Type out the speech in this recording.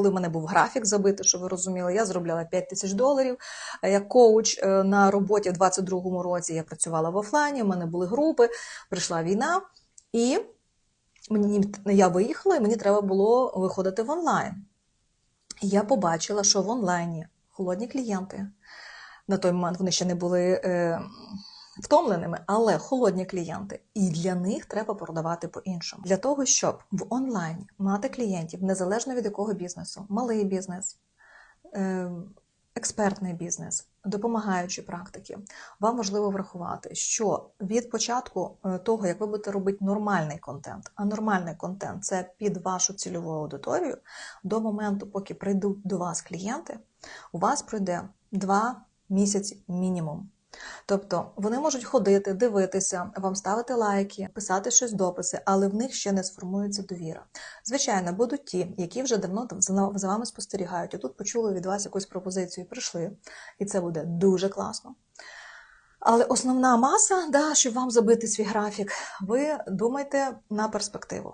Коли в мене був графік забитий, що ви розуміли, я зробляла 5 тисяч доларів. Як коуч е, на роботі в 22-му році я працювала в офлайні, в мене були групи, прийшла війна, і мені я виїхала, і мені треба було виходити в онлайн. І я побачила, що в онлайні холодні клієнти. На той момент вони ще не були е, втомленими, але холодні клієнти. І для них треба продавати по-іншому. Для того, щоб в онлайні мати клієнтів, незалежно від якого бізнесу, малий бізнес, е, експертний бізнес, допомагаючі практики, вам важливо врахувати, що від початку е, того, як ви будете робити нормальний контент, а нормальний контент це під вашу цільову аудиторію, до моменту, поки прийдуть до вас клієнти, у вас пройде два місяці мінімум. Тобто вони можуть ходити, дивитися, вам ставити лайки, писати щось дописи, але в них ще не сформується довіра. Звичайно, будуть ті, які вже давно за вами спостерігають, і тут почули від вас якусь пропозицію, і прийшли, і це буде дуже класно. Але основна маса, да, щоб вам забити свій графік, ви думайте на перспективу.